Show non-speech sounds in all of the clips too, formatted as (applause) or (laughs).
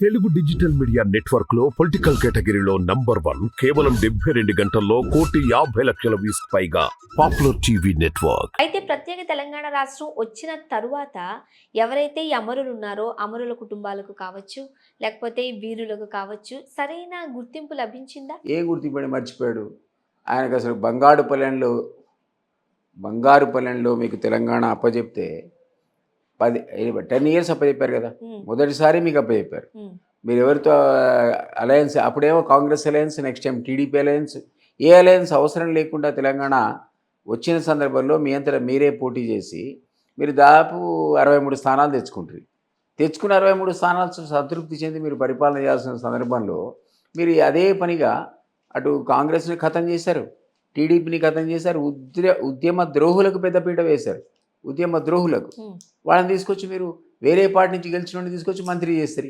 Telugu digital media నెట్వర్క్లో political కేటగిరీలో number one కేవలం డెబ్బై రెండు గంటల్లో కోటి యాభై లక్షల వ్యూస్ పైగా పాపులర్ టీవీ నెట్వర్క్. అయితే ప్రత్యేక తెలంగాణ రాష్ట్రం వచ్చిన తరువాత ఎవరైతే ఈ అమరులు ఉన్నారో అమరుల కుటుంబాలకు కావచ్చు లేకపోతే వీరులకు కావచ్చు సరైన గుర్తింపు లభించిందా? ఏ గుర్తింపని మర్చిపోయాడు? ఆయనకు అసలు బంగారు పల్లెంలో బంగారు పల్లెంలో మీకు తెలంగాణ అప్పచెప్తే పది టెన్ ఇయర్స్ అప్పచెప్పారు కదా. మొదటిసారి మీకు అప్పచెప్పారు మీరు ఎవరితో అలయన్స్ అప్పుడేమో Congress alliance next time TDP alliance ఏ అలయన్స్ అవసరం లేకుండా తెలంగాణ వచ్చిన సందర్భంలో మీ అంతటా మీరే పోటీ చేసి మీరు దాదాపు అరవై మూడు స్థానాలు తెచ్చుకుంటారు. తెచ్చుకున్న అరవై మూడు స్థానాలు సంతృప్తి చెంది మీరు పరిపాలన చేయాల్సిన సందర్భంలో మీరు అదే పనిగా అటు కాంగ్రెస్ని ఖతం చేశారు టీడీపీని ఖతం చేశారు ఉద్య ఉద్యమ ద్రోహులకు పెద్దపీట వేశారు. ఉద్యమ ద్రోహులకు. వాళ్ళని తీసుకొచ్చి మీరు వేరే పార్టీ నుంచి గెలిచిన వాడిని తీసుకొచ్చి మంత్రి చేస్తారు.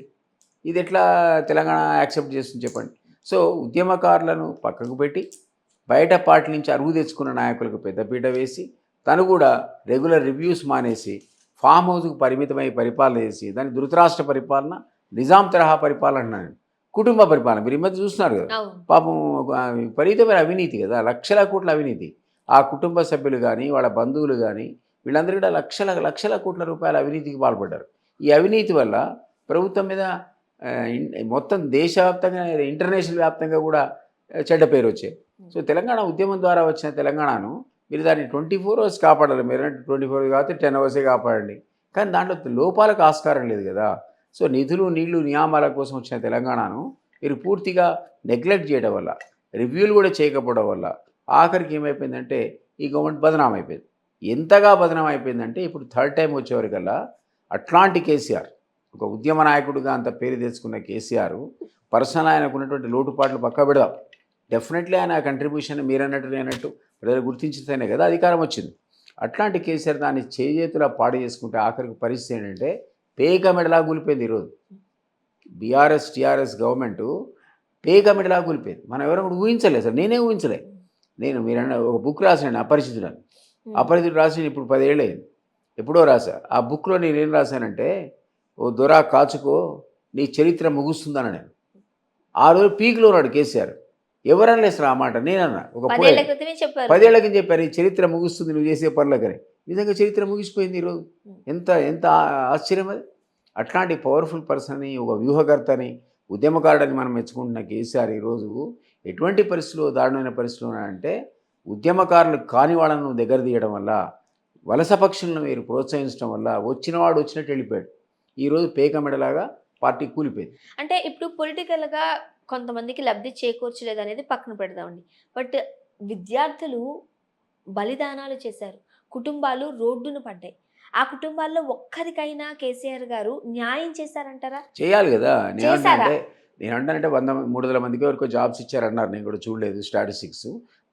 ఇది ఎట్లా తెలంగాణ యాక్సెప్ట్ చేస్తుంది చెప్పండి. సో ఉద్యమకారులను పక్కకు పెట్టి బయట పార్టీ నుంచి అరువు తెచ్చుకున్న నాయకులకు పెద్దపీట వేసి తను కూడా రెగ్యులర్ రివ్యూస్ మానేసి ఫామ్ హౌస్కు పరిమితమై పరిపాలన చేసి దాని ధృతరాష్ట్ర పరిపాలన నిజాం తరహా పరిపాలన అంటున్నాను నేను. కుటుంబ పరిపాలన. మీరు ఈ మధ్య చూస్తున్నారు కదా. పాపం విపరీతమైన అవినీతి కదా. లక్షల కోట్ల అవినీతి. ఆ కుటుంబ సభ్యులు కానీ వాళ్ళ బంధువులు కానీ వీళ్ళందరూ కూడా లక్షల లక్షల కోట్ల రూపాయల అవినీతికి పాల్పడ్డారు. ఈ అవినీతి వల్ల ప్రభుత్వం మీద మొత్తం దేశవ్యాప్తంగా ఇంటర్నేషనల్ వ్యాప్తంగా కూడా చెడ్డ పేరు వచ్చాయి. సో తెలంగాణ ఉద్యమం ద్వారా వచ్చిన తెలంగాణను మీరు దాన్ని ట్వంటీ ఫోర్ అవర్స్ కాపాడాలి. మీరు ట్వంటీ ఫోర్ కాబట్టి టెన్ అవర్సే కాపాడండి. కానీ దాంట్లో లోపాలకు ఆస్కారం లేదు కదా. సో నిధులు నీళ్ళు నియామాల కోసం వచ్చిన తెలంగాణను మీరు పూర్తిగా నెగ్లెక్ట్ చేయడం వల్ల రివ్యూలు కూడా చేయకపోవడం వల్ల ఆఖరికి ఏమైపోయిందంటే ఈ గవర్నమెంట్ బదనామైపోయింది. అయిపోయింది ఎంతగా బదనం అయిపోయిందంటే ఇప్పుడు థర్డ్ టైం వచ్చేవారికల్లా అట్లాంటి కేసీఆర్ ఒక ఉద్యమ నాయకుడిగా అంత పేరు తెచ్చుకున్న కేసీఆర్ పర్సనల్ ఆయనకు ఉన్నటువంటి లోటుపాట్లు పక్క పెడదాం. డెఫినెట్లీ ఆయన కంట్రిబ్యూషన్ మీరన్నట్టు నేనట్టు ప్రజలు గుర్తించితేనే కదా అధికారం వచ్చింది. అట్లాంటి కేసీఆర్ దాన్ని చేజేతులా పాడు చేసుకుంటే ఆఖరికి పరిస్థితి ఏంటంటే పేక మెడలా కూలిపోయింది ఈరోజు. బీఆర్ఎస్ టీఆర్ఎస్ గవర్నమెంట్ పేక మెడలా కూలిపోయింది. మనం ఎవరో కూడా ఊహించలేదు సార్ నేనే ఊహించలే. నేను మీరన్న ఒక బుక్ రాసిన అపరిచితుడని ఉమ్, అపరిచితుడు రాసి ఇప్పుడు పదేళ్ళు అయింది ఎప్పుడో రాసా ఆ బుక్లో నేను ఏం రాశానంటే ఓ దొరా కాచుకో నీ చరిత్ర ముగుస్తుందన్న నేను. ఆ రోజు పీక్లో ఉన్నాడు కేసీఆర్. ఎవరన్నా సార్ ఆ మాట నేనన్నా. ఒక క్రితమే చెప్పారు. ఈ చరిత్ర ముగుస్తుంది నువ్వు చేసే పనులకని. నిజంగా చరిత్ర ముగిసిపోయింది ఈరోజు. ఎంత ఎంత ఆశ్చర్యం అది. అట్లాంటి పవర్ఫుల్ పర్సన్ని ఒక వ్యూహకర్తని ఉద్యమకారుడని మనం మెచ్చుకుంటున్న కేసీఆర్ ఈరోజు ఎటువంటి పరిస్థితుల్లో దారుణమైన పరిస్థితులు ఉన్నాయంటే ఉద్యమకారులు కాని వాళ్ళను దగ్గర తీయడం వల్ల వలస పక్షులను మీరు ప్రోత్సహించడం వల్ల వచ్చినవాడు వచ్చినట్టు వెళ్ళిపోయాడు. ఈరోజు పేక మెడలాగా పార్టీ కూలిపోయింది. అంటే ఇప్పుడు పొలిటికల్గా కొంతమందికి లబ్ధి చేకూర్చలేదు అనేది పక్కన పెడదామండి. బట్ విద్యార్థులు బలిదానాలు చేశారు. కుటుంబాలు రోడ్డును పడ్డాయి. ఆ కుటుంబాల్లో ఒక్కరికైనా కేసీఆర్ గారు న్యాయం చేశారంటారా? చేయాలి కదా. నేను? అంటే నేను అంటానంటే వంద మూడు వందల మందికి వరకు జాబ్స్ ఇచ్చారన్నారు. నేను కూడా చూడలేదు స్టాటిస్టిక్స్.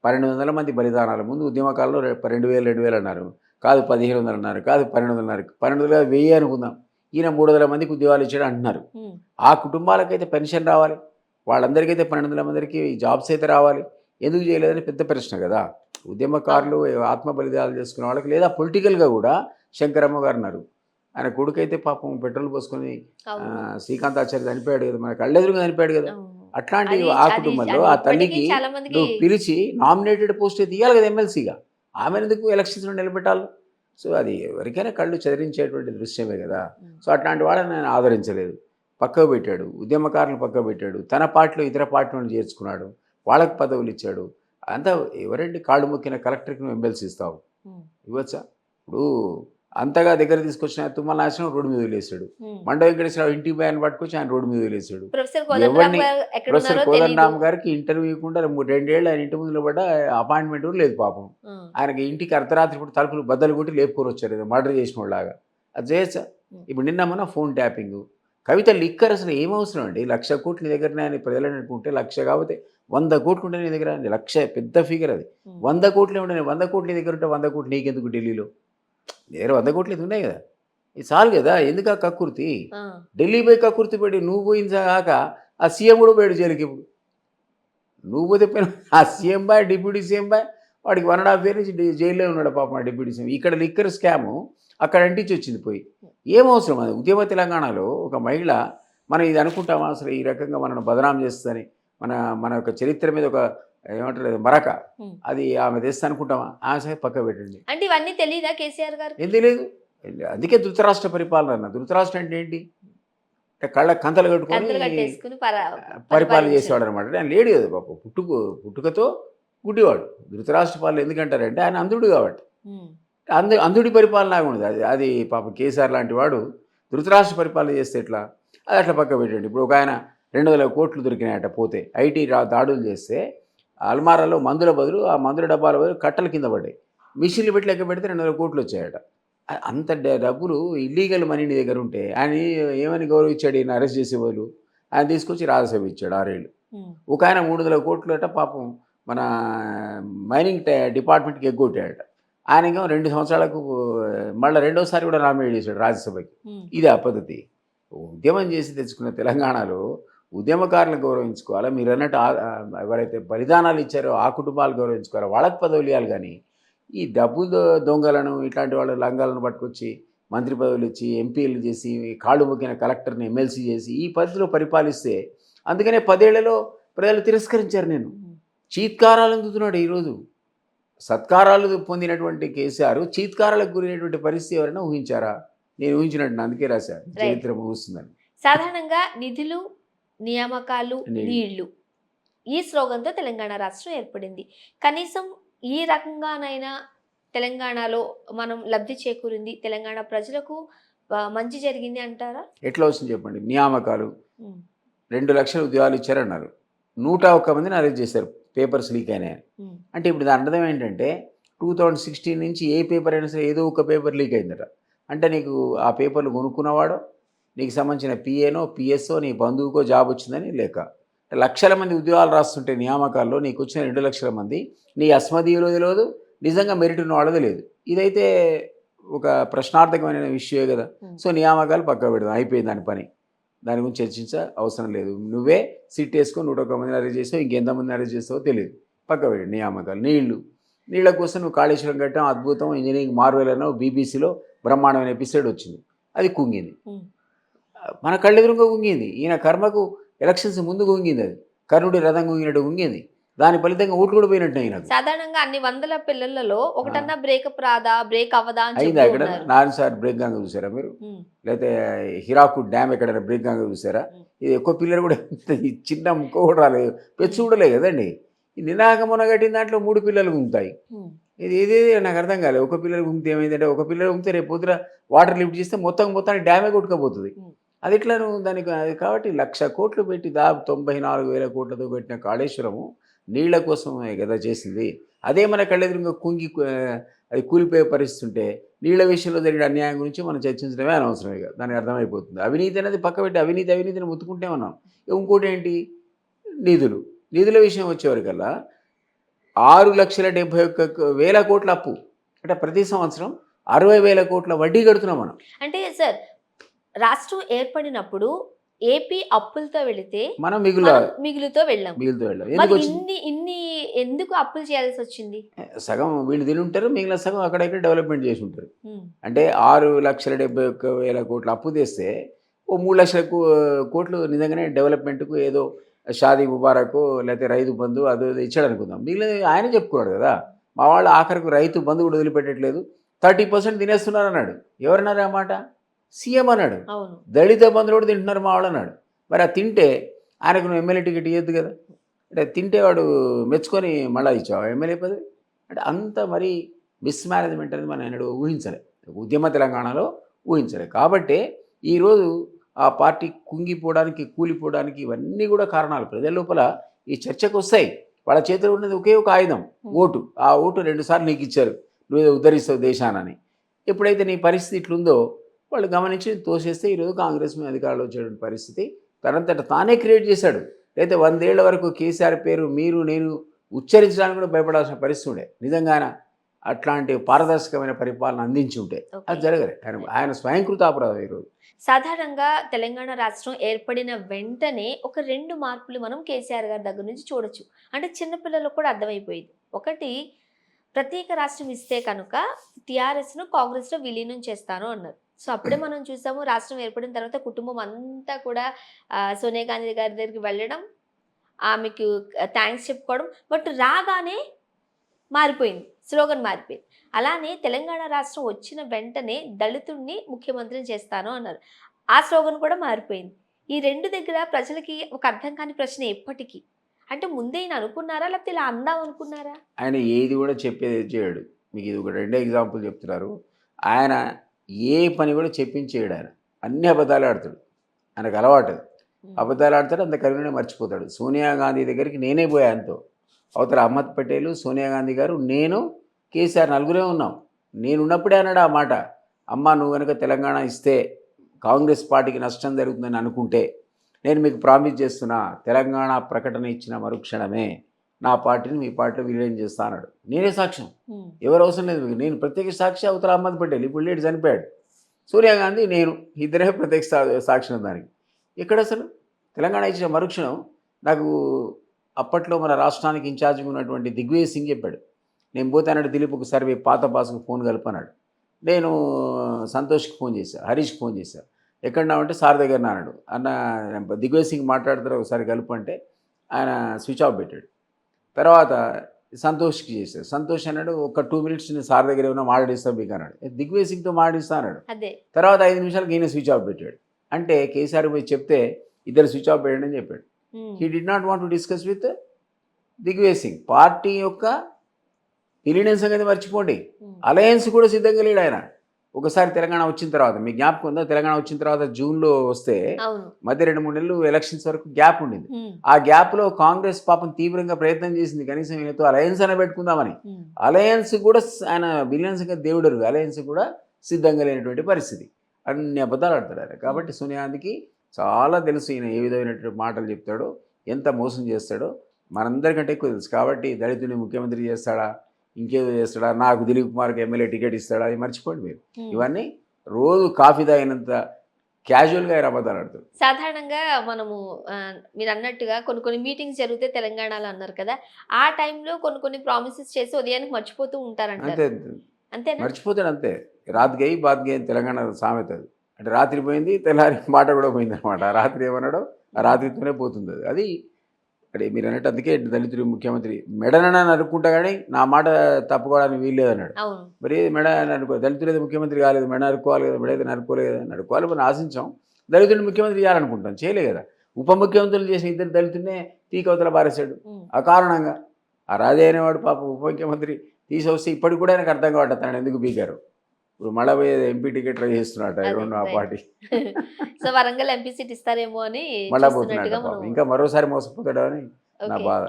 పన్నెండు వందల మంది బలిదానాల ముందు ఉద్యమకాలంలో రెండు వేలు రెండు వేలు అన్నారు. కాదు పదిహేను వందలు అన్నారు. కాదు పన్నెండు వందలు అన్నారు. పన్నెండు వందలు వెయ్యి అనుకుందాం. ఈయన మూడు వందల మందికి ఉద్యోగాలు ఇచ్చాడు అంటున్నారు ఆ కుటుంబాలకైతే పెన్షన్ రావాలి. వాళ్ళందరికైతే పన్నెండు వందల మందికి జాబ్స్ అయితే రావాలి. ఎందుకు చేయలేదని పెద్ద ప్రశ్న కదా. ఉద్యమకారులు ఆత్మ బలిదానాలు చేసుకునే వాళ్ళకి లేదా పొలిటికల్గా కూడా శంకరమ్మ గారు ఉన్నారు ఆయన కొడుకైతే పాపం పెట్రోల్ పోసుకొని. శ్రీకాంత్ ఆచార్య చనిపోయాడు కదా. మన కళ్ళెదురుగా చనిపోయాడు కదా. అట్లాంటి ఆ కుటుంబంలో ఆ తల్లికి పిలిచి నామినేటెడ్ పోస్ట్ తీయాలి కదా ఎమ్మెల్సీగా. ఆమె ఎందుకు ఎలక్షన్స్లో నిలబెట్టాలి? సో అది ఎవరికైనా కళ్ళు చెదిరించేటువంటి దృశ్యమే కదా. సో అట్లాంటి వాళ్ళని నేను ఆదరించలేదు. పక్కకు పెట్టాడు ఉద్యమకారులను పక్కకు పెట్టాడు తన పార్టీలో ఇతర పార్టీలను చేర్చుకున్నాడు వాళ్ళకి పదవులు ఇచ్చాడు. అంతా ఎవరండి కాళ్ళు మొక్కిన కలెక్టర్కి నువ్వు ఎమ్మెల్సీ ఇస్తావు? ఇవ్వచ్చా? ఇప్పుడు అంతగా దగ్గర తీసుకొచ్చిన తుమ్మల నాశనం రోడ్డు మీద వదిలేశాడు. మండ వెంకటేశ్వరరావు ఇంటికి పోయాన్ని పట్టుకొచ్చి ఆయన రోడ్డు మీద వదిలేశాడు. ఎవరిని- ప్రొఫెసర్ కోదండరామ్ గారికి ఇంటర్వ్యూ ఇవ్వకుండా రెండేళ్ళు ఆయన ఇంటి ముందు నిలబడ్డ అపాయింట్మెంట్ కూడా లేదు పాపం. ఆయనకి ఇంటికి అర్ధరాత్రి ఇప్పుడు తలుపులు బద్దలు కొట్టి లేపుకొని వచ్చారు మర్డర్ చేసిన వాళ్ళలాగా. అది చేయొచ్చా? ఇప్పుడు నిన్న మన ఫోన్ ట్యాపింగ్. కవిత లిక్కర్ అసలు ఏం అవసరం అండి? లక్ష కోట్లు దగ్గర ఆయన ప్రజలు అనుకుంటే లక్ష కాకపోతే వంద కోట్లు ఉంటే నీ దగ్గర లక్ష పెద్ద ఫిగర్ అది. వంద కోట్లే ఉంటే వంద కోట్లు దగ్గర ఉంటే వంద కోట్లు నీకెందుకు ఢిల్లీలో? దగ్గర వంద కోట్లు ఉన్నాయి కదా. ఇది చాలు కదా ఎందుకు ఆ కక్కుర్తి ఆ, ఢిల్లీ పోయి కక్కుర్తి పెట్టి నువ్వు పోయింది కాక ఆ సీఎం కూడా పోయాడు జైలుకి ఇప్పుడు. నువ్వు పోతే పోయిన ఆ CM boy deputy CM boy వాడికి వన్ అండ్ హాఫ్ ఇయర్ నుంచి జైల్లో ఉన్నాడు పాపం ఆ డిప్యూటీ సీఎం. ఇక్కడ లిక్కర్ స్కాము అక్కడ అంటించి వచ్చింది పోయి. ఏం అవసరం అది? ఉద్యమ తెలంగాణలో ఒక మహిళ మనం ఇది అనుకుంటామా? అసలు ఈ రకంగా మనను బదనాం చేస్తుందని మన మన యొక్క చరిత్ర మీద ఒక ఏమంటారు మరక. అది ఆమె తెస్తా అనుకుంటామా? ఆ సరే పక్క పెట్టండి. అంటే ఇవన్నీ తెలియదా కేసీఆర్ గారు ఏం తెలియదు అందుకే ధృతరాష్ట్ర పరిపాలన అన్న. ధృతరాష్ట్ర అంటే ఏంటి? అంటే కళ్ళ కంతలు కట్టుకొని పరిపాలన చేసేవాడు అనమాట ఆయన లేడు కదా పాప. పుట్టుకు పుట్టుకతో గుడ్డివాడు. ధృతరాష్ట్ర పాలన ఎందుకంటారంటే ఆయన అంధుడు కాబట్టి. అంధు అంధుడి పరిపాలన ఉండదు. అది అది పాప కేసీఆర్ లాంటి వాడు ధృతరాష్ట్ర పరిపాలన చేస్తే ఎట్లా? అది అట్లా పక్క పెట్టండి. ఇప్పుడు ఒక ఆయన రెండు వందల కోట్లు దొరికినాయట పోతే ఐటీ దాడులు చేస్తే అల్మారాలో మందుల బదులు ఆ మందుల డబ్బాల బదులు కట్టల కింద పడ్డాయి. మిషన్లు పెట్టి లెక్క పెడితే రెండు వందల కోట్లు వచ్చాయట. అంత డబ్బులు ఇల్లీగల్ మనీ నీ దగ్గర ఉంటే ఆయన ఏమని గౌరవించాడు ఈయన అరెస్ట్ చేసే బదులు? ఆయన తీసుకొచ్చి రాజసభ ఇచ్చాడు ఆరేళ్ళు. ఒక ఆయన మూడు వందల కోట్లు అట పాపం మన మైనింగ్ ట- డిపార్ట్మెంట్కి ఎగ్గొట్టాడట. ఆయనకేమో రెండు సంవత్సరాలకు మళ్ళీ రెండోసారి కూడా నామినేట్ చేశాడు రాజ్యసభకి. ఇది ఆ పద్ధతి. ఉద్యమం చేసి తెచ్చుకున్న తెలంగాణలో ఉద్యమకారులను గౌరవించుకోవాలా? మీరు అన్నట్టు ఎవరైతే బలిదానాలు ఇచ్చారో ఆ కుటుంబాలు గౌరవించుకోవాలా? వాళ్ళకి పదవులు ఇవ్వాలి కానీ ఈ డబ్బు దొంగలను ఇట్లాంటి వాళ్ళ లంగాలను పట్టుకొచ్చి మంత్రి పదవులు ఇచ్చి ఎంపీలు చేసి కాళ్ళు మొక్కిన కలెక్టర్ని ఎమ్మెల్సీ చేసి ఈ పద్ధతిలో పరిపాలిస్తే అందుకనే పదేళ్ళలో ప్రజలు తిరస్కరించారు నేను. చీత్కారాలు అందుతున్నాడు ఈరోజు. సత్కారాలు పొందినటువంటి కేసీఆర్ చీత్కారాలకు గురైనటువంటి పరిస్థితి ఎవరైనా ఊహించారా? నేను ఊహించినట్టు అందుకే రాశాను చరిత్ర ముగుస్తుందని. సాధారణంగా నిధులు నియామకాలు నీళ్ళు. ఈ స్లోగన్తో తెలంగాణ రాష్ట్రం ఏర్పడింది. కనీసం ఈ రకంగానైనా తెలంగాణలో మనం లబ్ధి చేకూరింది. తెలంగాణ ప్రజలకు మంచి జరిగింది అంటారా? ఎట్లా వచ్చింది చెప్పండి? నియామకాలు. రెండు లక్షల ఉద్యోగాలు ఇచ్చారన్నారు. నూట ఒక్క మందిని అరెస్ట్ చేశారు. పేపర్స్ లీక్ అయినాయి ఉమ్, అంటే ఇప్పుడు దాని అర్థం ఏంటంటే టూ థౌజండ్ సిక్స్టీన్ నుంచి ఏ పేపర్ అయినా సరే ఏదో ఒక పేపర్ లీక్ అయిందట. అంటే నీకు ఆ పేపర్లు కొనుక్కున్నవాడో నీకు సంబంధించిన పిఏనో పిఎస్ఓ నీ బంధువుకో జాబ్ వచ్చిందని లేక. లక్షల మంది ఉద్యోగాలు రాస్తుంటే నియామకాల్లో నీకు వచ్చిన రెండు లక్షల మంది నీ అస్మదీయులో తెలియదు నిజంగా మెరిట్ ఉన్న వాళ్ళది లేదు. ఇదైతే ఒక ప్రశ్నార్థకమైన విషయమే కదా. సో నియామకాలు పక్క పెడదాం. అయిపోయింది దాని పని. దాని గురించి చర్చించ అవసరం లేదు. నువ్వే సిట్ వేసుకొని నూట ఒక్క మందిని అరెస్ట్ చేసావు ఇంకెంతమందిని అరెస్ట్ చేస్తావో తెలియదు. పక్క పెడు నియామకాలు. నీళ్ళు నీళ్ళ కోసం నువ్వు కాళేశ్వరం కట్టాం అద్భుతం. ఇంజనీరింగ్ మార్వెల్ అనో బీబీసీలో బ్రహ్మాండమైన ఎపిసోడ్ వచ్చింది. అది కుంగింది. మన కళ్ళెదురుగా కుంగింది. ఈయన కర్మకు ఎలక్షన్స్ ముందు కుంగింది అది. కర్ణుడి రథం కుంగినట్టు కుంగింది. దాని ఫలితంగా ఓట్లు కూడా పోయినట్టు ఈయనకు సాధారణంగా అన్ని వందల పిల్లలలో ఒకటన్నా బ్రేకప్ రాదా? బ్రేక్ అవ్వదా అని అయింది అక్కడ. నాలుగు సార్ బ్రేక్ గాంగ చూసారా మీరు? లేకపోతే హిరాకుడ్ డ్యామ్ ఎక్కడైనా బ్రేక్ గాంగ చూసారా. ఇది ఎక్కువ పిల్లలు కూడా చిన్న ముక్క కూడా రాలేదు. పెచ్చు కూడా లేదు కదండి. ఈ నినాక మొన్న కట్టిన దాంట్లో మూడు పిల్లలు గుంతాయి ఉమ్, ఇది ఇది నాకు అర్థం కాలేదు. ఒక పిల్లలు గుంతే ఏమైందంటే ఒక పిల్లలు గుంతే రేపు పొద్దున వాటర్ లిఫ్ట్ చేస్తే మొత్తం మొత్తానికి డ్యామే కొట్టుకపోతుంది. అది ఎట్లా దానికి కాబట్టి లక్ష కోట్లు పెట్టి దాదాపు తొంభై నాలుగు వేల కోట్లతో పెట్టిన కాళేశ్వరము నీళ్ళ కోసమే కదా చేసింది. అదే మన కళ్ళెదురుగా కుంగి అది కూలిపోయే పరిస్థితి ఉంటే నీళ్ళ విషయంలో జరిగిన అన్యాయం గురించి మనం చర్చించడమే అనవసరమే కదా. దానికి అర్థమైపోతుంది. అవినీతి అనేది పక్క పెట్టి అవినీతి అవినీతిని ముత్తుకుంటే ఉన్నాం ఇంకోటి ఏంటి? నిధులు. నిధుల విషయం వచ్చేవరకల్లా ఆరు లక్షల డెబ్బై ఒక్క వేల కోట్ల అప్పు. అంటే ప్రతి సంవత్సరం అరవై వేల కోట్ల వడ్డీ కడుతున్నాం మనం. అంటే సార్ రాష్ట్రం ఏర్పడినప్పుడు ఏపీ అప్పులతో వెళితే మనం మిగులు మిగులుతో వెళ్ళాం మిగులుతూ వెళ్ళాం ఇన్ని ఇన్ని ఎందుకు అప్పులు చేయాల్సి వచ్చింది? సగం వీళ్ళు తిని ఉంటారు మిగిలిన సగం అక్కడక్కడ డెవలప్మెంట్ చేసి ఉంటారు. అంటే ఆరు లక్షల డెబ్బై ఒక్క వేల కోట్ల అప్పు తెస్తే ఓ మూడు లక్షల కోట్లు నిజంగానే డెవలప్మెంట్కు ఏదో షాదీ ముబారక్ లేకపోతే రైతు బంధు అదో ఇచ్చాడు అనుకుందాం. మిగిలిన ఆయన చెప్పుకున్నాడు కదా మా వాళ్ళు ఆఖరికి రైతు బంధు కూడా వదిలిపెట్టట్లేదు. థర్టీ పర్సెంట్ తినేస్తున్నారు అన్నాడు. ఎవరన్నారు ఆ మాట? సీఎం అన్నాడు. దళిత బంధువులు కూడా తింటున్నారు మా వాళ్ళు అన్నాడు. మరి ఆ తింటే ఆయనకు నువ్వు ఎమ్మెల్యే టికెట్ ఇవ్వద్దు కదా. అంటే తింటే వాడు మెచ్చుకొని మళ్ళీ ఇచ్చావు ఎమ్మెల్యే పదవి? అంటే అంత మరి మిస్మేనేజ్మెంట్ అనేది మనం ఎన్నడూ ఊహించలే. ఉద్యమ తెలంగాణలో ఊహించలే. కాబట్టి ఈరోజు ఆ పార్టీ కుంగిపోవడానికి కూలిపోవడానికి ఇవన్నీ కూడా కారణాలు. ప్రజల లోపల ఈ చర్చకు వస్తాయి. వాళ్ళ చేతిలో ఉన్నది ఒకే ఒక ఆయుధం ఓటు. ఆ ఓటు రెండుసార్లు నీకు ఇచ్చారు. నువ్వు ఉద్ధరిస్తావు దేశానని ఎప్పుడైతే నీ పరిస్థితి ఇట్లుందో వాళ్ళు గమనించి తోసేస్తే ఈరోజు కాంగ్రెస్ మీద అధికారంలో వచ్చేటువంటి పరిస్థితి. తనంతట తానే క్రియేట్ చేశాడు. అయితే వందేళ్ళ వరకు కేసీఆర్ పేరు మీరు నేను ఉచ్చరించడానికి కూడా భయపడాల్సిన పరిస్థితి ఉండే. నిజంగాన అట్లాంటి పారదర్శకమైన పరిపాలన అందించి ఉంటే. అది జరగలే. ఆయన ఆయన స్వయంకృత అపరాధం ఈరోజు సాధారణంగా తెలంగాణ రాష్ట్రం ఏర్పడిన వెంటనే ఒక రెండు మార్పులు మనం కేసీఆర్ గారి దగ్గర నుంచి చూడొచ్చు. అంటే చిన్నపిల్లలకు కూడా అర్థమైపోయింది. ఒకటి ప్రత్యేక రాష్ట్రం ఇస్తే కనుక టీఆర్ఎస్ను కాంగ్రెస్లో విలీనం చేస్తాను అన్నారు. సో అప్పుడే మనం చూసాము రాష్ట్రం ఏర్పడిన తర్వాత కుటుంబం అంతా కూడా సోనియా గాంధీ గారి దగ్గరికి వెళ్ళడం ఆమెకు థ్యాంక్స్ చెప్పుకోవడం. బట్ రాగానే మారిపోయింది స్లోగన్ మారిపోయింది. అలానే తెలంగాణ రాష్ట్రం వచ్చిన వెంటనే దళితుడిని ముఖ్యమంత్రిని చేస్తాను అన్నారు. ఆ స్లోగన్ కూడా మారిపోయింది. ఈ రెండు దగ్గర ప్రజలకి ఒక అర్థం కాని ప్రశ్న ఎప్పటికీ. అంటే ముందే ఈయన అనుకున్నారా? లేకపోతే ఇలా అందాం అనుకున్నారా? ఆయన ఏది కూడా చెప్పేది చేయడు. మీకు ఇది ఒక రెండే ఎగ్జాంపుల్ చెప్తున్నారు. ఆయన ఏ పని కూడా చెప్పించేయడు ఆయన. అన్ని అబద్ధాలు ఆడతాడు. ఆయనకు అలవాటు. అబద్ధాలు ఆడతాడు అంత కరుణనే మర్చిపోతాడు. సోనియా గాంధీ దగ్గరికి నేనే పోయా ఆయనతో. అవతల అహ్మద్ పటేల్ సోనియా గాంధీ గారు నేను కేసీఆర్ నలుగురే ఉన్నాం. నేను ఉన్నప్పుడే అన్నాడు ఆ మాట. అమ్మ నువ్వు కనుక తెలంగాణ ఇస్తే కాంగ్రెస్ పార్టీకి నష్టం జరుగుతుందని అనుకుంటే నేను మీకు ప్రామిస్ చేస్తున్నా. తెలంగాణ ప్రకటన ఇచ్చిన మరుక్షణమే. నా పార్టీని మీ పార్టీలో విలీనం చేస్తా అన్నాడు. నేనే సాక్ష్యం. ఎవరు అవసరం లేదు మీకు. నేను ప్రత్యేక సాక్షి అవతల అహ్మద్ పటేల్. ఇప్పుడు లేడు చనిపోయాడు. సోనియా గాంధీ నేను ఇద్దరే ప్రత్యేక సా- సాక్ష్యం దానికి. ఇక్కడ అసలు? తెలంగాణ ఇచ్చిన మరుక్షణం నాకు అప్పట్లో మన రాష్ట్రానికి ఇన్ఛార్జ్గా ఉన్నటువంటి దిగ్విజయ్ సింగ్ చెప్పాడు. నేను పోతానంటే దిలీప్ ఒక సర్వే పాత బాసుకు ఫోన్ కలపన్నాడు. నేను సంతోష్కి ఫోన్ చేశాను హరీష్కి ఫోన్ చేశాను ఎక్కడ అంటే సార్ దగ్గర అన్నాడు. అన్న దిగ్విజయ్ సింగ్ మాట్లాడుతారు ఒకసారి కలుపు అంటే ఆయన స్విచ్ ఆఫ్ పెట్టాడు. తర్వాత సంతోష్కి చేశాడు. సంతోష్ అన్నాడు ఒక టూ మినిట్స్ నేను సార్ దగ్గర ఏమైనా మాట్లాడిస్తాను మీకు అన్నాడు. ఏ, దిగ్విజయ్ సింగ్తో మాట్లాడిస్తా అన్నాడు. అదే. తర్వాత ఐదు నిమిషాలకి ఈయన స్విచ్ ఆఫ్ పెట్టాడు. అంటే కేసీఆర్ పోయి చెప్తే ఇద్దరు స్విచ్ ఆఫ్ పెట్టండి అని చెప్పాడు. He did not want to discuss with Digvijay Singh. Party యొక్క విలీనం సంగతి మర్చిపోండి. అలయన్స్ కూడా సిద్ధంగా లేడు ఆయన. ఒకసారి తెలంగాణ వచ్చిన తర్వాత మీ జ్ఞాపకం ఉందా? తెలంగాణ వచ్చిన తర్వాత జూన్లో వస్తే అవును. మధ్య రెండు మూడు నెలలు ఎలక్షన్స్ వరకు గ్యాప్ ఉండింది. ఆ గ్యాప్లో కాంగ్రెస్ పాపం తీవ్రంగా ప్రయత్నం చేసింది. కనీసం ఈయనతో అలయన్స్ అనే పెట్టుకుందామని. అలయన్స్ కూడా ఆయన విలియన్స్ ఇంకా దేవుడు అలయన్స్ కూడా సిద్ధంగా లేనటువంటి పరిస్థితి. అన్ని అబద్ధాలు ఆడతాడు ఆయన కాబట్టి సోనియా గాంధీకి చాలా తెలుసు ఈయన ఏ విధమైనటువంటి మాటలు చెప్తాడో ఎంత మోసం చేస్తాడో. మనందరికంటే ఎక్కువ తెలుసు. కాబట్టి దళితుని ముఖ్యమంత్రి చేస్తాడా? ఇంకేదో చేస్తాడా? నాకు దిలీప్ కుమార్కి ఎమ్మెల్యే టికెట్ ఇస్తాడా? అది మర్చిపోండి మీరు. ఇవన్నీ రోజు కాఫీ తాగినంత క్యాజువల్గా ఆయన అబద్ధాలు ఆడతాడు. సాధారణంగా మనము మీరు అన్నట్టుగా కొన్ని కొన్ని మీటింగ్స్ జరిగితే తెలంగాణలో అన్నారు కదా ఆ టైంలో కొన్ని కొన్ని ప్రామిసెస్ చేసి ఉదయానికి మర్చిపోతూ ఉంటారంటారు. అంతే అంతేనా? మర్చిపోతాడు అంతే. రాత్ గయి బాత్ గయి తెలంగాణ సామెత అది. అంటే రాత్రి పోయింది తెల్లారి మాట కూడా పోయింది అనమాట రాత్రి ఏమన్నాడో? ఆ రాత్రితోనే పోతుంది అది. అది అంటే మీరు అన్నట్టు అందుకే దళితుడు ముఖ్యమంత్రి. మెడనని అనుకుంటా కానీ నా మాట తప్పుకోవడానికి వీల్లేదన్నాడు. మరి మెడ అని అనుకో దళితుడు ఏదో ముఖ్యమంత్రి కాలేదు మెడ నరుకోవాలి కదా మెడ అయితే నరుకోలేదు కదా నరుకోవాలి మనం ఆశించాం. దళితుడిని ముఖ్యమంత్రి చేయాలనుకుంటాం చేయలే కదా. ఉప ముఖ్యమంత్రులు చేసిన ఇద్దరు దళితుడినే తీకవతల బారేశాడు ఉమ్, ఆ కారణంగా ఆ రాజే అనేవాడు పాప ఉప ముఖ్యమంత్రి తీసొస్తే ఇప్పటికి కూడా ఆయనకు అర్థం కావట్లేదు ఎందుకు బీకారు. ఇప్పుడు మళ్ళా ఎంపీ టికెట్ ట్రై ఎవరన్నా ఆ. Party (laughs) so Warangal MP seat ఇస్తారేమో అని మళ్ళా పోతున్నాడు ఇంకా మరోసారి మోసపోతాడు అని నా. బాధ